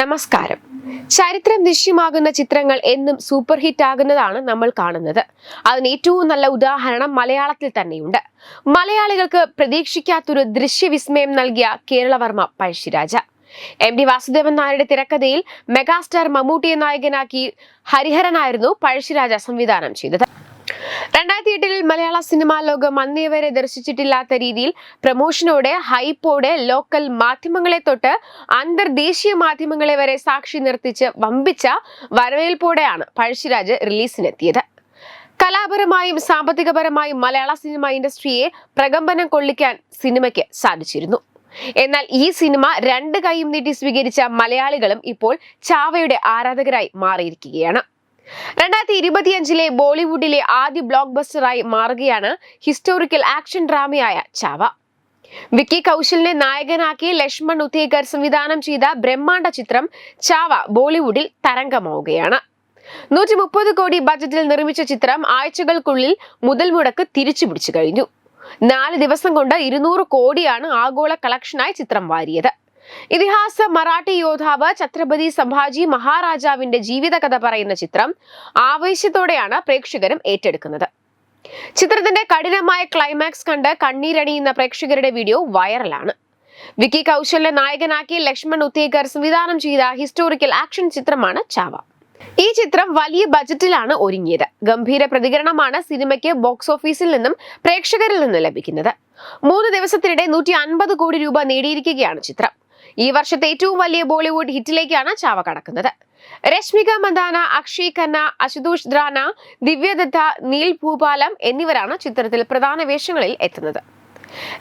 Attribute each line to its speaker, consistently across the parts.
Speaker 1: നമസ്കാരം. ചരിത്രം ദൃശ്യമാകുന്ന ചിത്രങ്ങൾ എന്നും സൂപ്പർ ഹിറ്റ് ആകുന്നതാണ് നമ്മൾ കാണുന്നത്. അതിന് ഏറ്റവും നല്ല ഉദാഹരണം മലയാളത്തിൽ തന്നെയുണ്ട്. മലയാളികൾക്ക് പ്രതീക്ഷിക്കാത്തൊരു ദൃശ്യവിസ്മയം നൽകിയ കേരളവർമ്മ പഴശ്ശിരാജ. എം ഡി വാസുദേവൻ നായരുടെ തിരക്കഥയിൽ മെഗാസ്റ്റാർ മമ്മൂട്ടിയെ നായകനാക്കി ഹരിഹരനായിരുന്നു പഴശ്ശിരാജ സംവിധാനം ചെയ്തത്. രണ്ടായിരത്തി എട്ടിൽ മലയാള സിനിമാ ലോകം അന്നേ വരെ ദർശിച്ചിട്ടില്ലാത്ത രീതിയിൽ പ്രമോഷനോടെ ഹൈപ്പോടെ ലോക്കൽ മാധ്യമങ്ങളെ തൊട്ട് അന്തർദേശീയ മാധ്യമങ്ങളെ വരെ സാക്ഷി നിർത്തിച്ച് വമ്പിച്ച വരവേൽപ്പോടെയാണ് പഴശ്ശിരാജ് റിലീസിനെത്തിയത്. കലാപരമായും സാമ്പത്തികപരമായും മലയാള സിനിമ ഇൻഡസ്ട്രിയെ പ്രകമ്പനം കൊള്ളിക്കാൻ സിനിമയ്ക്ക് സാധിച്ചിരുന്നു. എന്നാൽ ഈ സിനിമ രണ്ട് കൈയും നീട്ടി സ്വീകരിച്ച മലയാളികളും ഇപ്പോൾ ചാവയുടെ ആരാധകരായി മാറിയിരിക്കുകയാണ്. രണ്ടായിരത്തി ഇരുപത്തിയഞ്ചിലെ ബോളിവുഡിലെ ആദ്യ ബ്ലോക്ക് ബസ്റ്ററായി മാറുകയാണ് ഹിസ്റ്റോറിക്കൽ ആക്ഷൻ ഡ്രാമയായ ചാവ. വിക്കി കൗശലിനെ നായകനാക്കി ലക്ഷ്മൺ ഉത്തേക്കർ സംവിധാനം ചെയ്ത ബ്രഹ്മാണ്ഡ ചിത്രം ചാവ ബോളിവുഡിൽ തരംഗമാവുകയാണ്. നൂറ്റി മുപ്പത് കോടി ബജറ്റിൽ നിർമ്മിച്ച ചിത്രം ആഴ്ചകൾക്കുള്ളിൽ മുതൽ മുടക്ക് തിരിച്ചു പിടിച്ചു കഴിഞ്ഞു. നാല് ദിവസം കൊണ്ട് ഇരുന്നൂറ് കോടിയാണ് ആഗോള കളക്ഷനായി ചിത്രം വാരിയത്. ഇതിഹാസ മറാഠി യോദ്ധാവ് ഛത്രപതി സംഭാജി മഹാരാജാവിന്റെ ജീവിതകഥ പറയുന്ന ചിത്രം ആവേശത്തോടെയാണ് പ്രേക്ഷകരും ഏറ്റെടുക്കുന്നത്. ചിത്രത്തിന്റെ കഠിനമായ ക്ലൈമാക്സ് കണ്ട് കണ്ണീരണിയുന്ന പ്രേക്ഷകരുടെ വീഡിയോ വൈറലാണ് വിക്കി കൗശലിനെ നായകനാക്കി ലക്ഷ്മൺ ഉത്തേക്കർ സംവിധാനം ചെയ്ത ഹിസ്റ്റോറിക്കൽ ആക്ഷൻ ചിത്രമാണ് ചാവ. ഈ ചിത്രം വലിയ ബജറ്റിലാണ് ഒരുങ്ങിയത്. ഗംഭീര പ്രതികരണമാണ് സിനിമയ്ക്ക് ബോക്സ് ഓഫീസിൽ നിന്നും പ്രേക്ഷകരിൽ നിന്നും ലഭിക്കുന്നത്. മൂന്ന് ദിവസത്തിനിടെ നൂറ്റി കോടി രൂപ നേടിയിരിക്കുകയാണ് ചിത്രം. ഈ വർഷത്തെ ഏറ്റവും വലിയ ബോളിവുഡ് ഹിറ്റിലേക്കാണ് ചാവ കടക്കുന്നത്. രശ്മിക മന്ദാന അക്ഷയ് ഖന്ന അശുതോഷ് ദ്രാന ദിവ്യദത്ത നീൽ ഭൂപാലം എന്നിവരാണ് ചിത്രത്തിൽ പ്രധാന വേഷങ്ങളിൽ എത്തുന്നത്.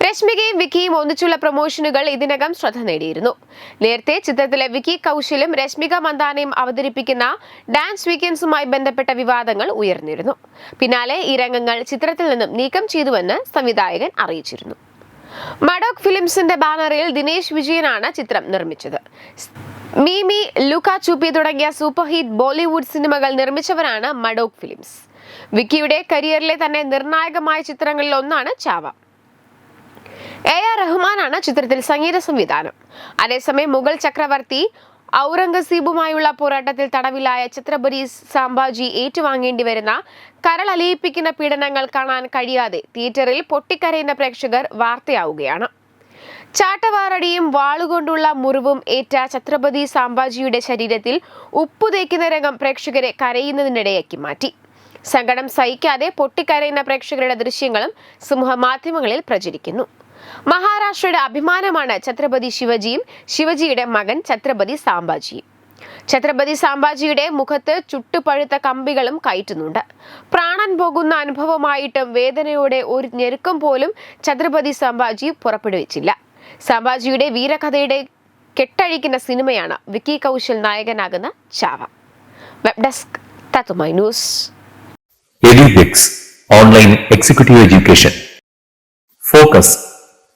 Speaker 1: രശ്മികയും വിക്കിയും ഒന്നിച്ചുള്ള പ്രൊമോഷനുകൾ ഇതിനകം ശ്രദ്ധ നേടിയിരുന്നു. നേരത്തെ ചിത്രത്തിലെ വിക്കി കൗശലും രശ്മിക മന്ദാനയും അവതരിപ്പിക്കുന്ന ഡാൻസ് വീക്കെൻഡ്സുമായി ബന്ധപ്പെട്ട വിവാദങ്ങൾ ഉയർന്നിരുന്നു. പിന്നാലെ ഈ രംഗങ്ങൾ ചിത്രത്തിൽ നിന്നും നീക്കം ചെയ്തുവെന്ന് സംവിധായകൻ അറിയിച്ചിരുന്നു. മഡോക് ഫിലിംസിന്റെ ബാനറിൽ ദിനേശ് വിജയനാണ് ചിത്രം നിർമ്മിച്ചത്. മീമി ലുക്ക ചൂപ്പി തുടങ്ങിയ സൂപ്പർ ഹിറ്റ് ബോളിവുഡ് സിനിമകൾ നിർമ്മിച്ചവരാണ് മഡോക് ഫിലിംസ്. വിക്കിയുടെ കരിയറിലെ തന്നെ നിർണായകമായ ചിത്രങ്ങളിൽ ഒന്നാണ് ചാവ. എ ആർ റഹ്മാനാണ് ചിത്രത്തിൽ സംഗീത സംവിധാനം. അതേസമയം മുഗൾ ചക്രവർത്തി ഔറംഗസീബുമായുള്ള പോരാട്ടത്തിൽ തടവിലായ ഛത്രപതി സാംഭാജി ഏറ്റുവാങ്ങേണ്ടി വരുന്ന കരളലിയിപ്പിക്കുന്ന പീഡനങ്ങൾ കാണാൻ കഴിയാതെ തിയേറ്ററിൽ പൊട്ടിക്കരയുന്ന പ്രേക്ഷകർ വാർത്തയാവുകയാണ്. ചാട്ടവാറടിയും വാളുകൊണ്ടുള്ള മുറിവും ഏറ്റ ഛത്രപതി സാംഭാജിയുടെ ശരീരത്തിൽ ഉപ്പു തേക്കുന്ന രംഗം പ്രേക്ഷകരെ കരയുന്നതിനിടയാക്കി മാറ്റി. സങ്കടം സഹിക്കാതെ പൊട്ടിക്കരയുന്ന പ്രേക്ഷകരുടെ ദൃശ്യങ്ങളും സമൂഹ മാധ്യമങ്ങളിൽ പ്രചരിക്കുന്നു. മഹാരാഷ്ട്രയുടെ അഭിമാനമാണ് ഛത്രപതി ശിവജിയും ശിവജിയുടെ മകൻ ഛത്രപതി സാംബാജിയും. ഛത്രപതി സാംബാജിയുടെ മുഖത്ത് ചുട്ടുപഴുത്ത കമ്പികളും കയറ്റുന്നുണ്ട്. പ്രാണൻ പോകുന്ന അനുഭവമായിട്ടും വേദനയോടെ ഒരു ഞെരുക്കം പോലും ഛത്രപതി സാംബാജി പുറപ്പെടുവിച്ചില്ല. സാംബാജിയുടെ വീരകഥയുടെ കെട്ടഴിക്കുന്ന സിനിമയാണ് വിക്കി കൗശൽ നായകനാകുന്ന ചാവ. വെബ് ഡെസ്ക് തത്തുമൈ
Speaker 2: news online executive education focus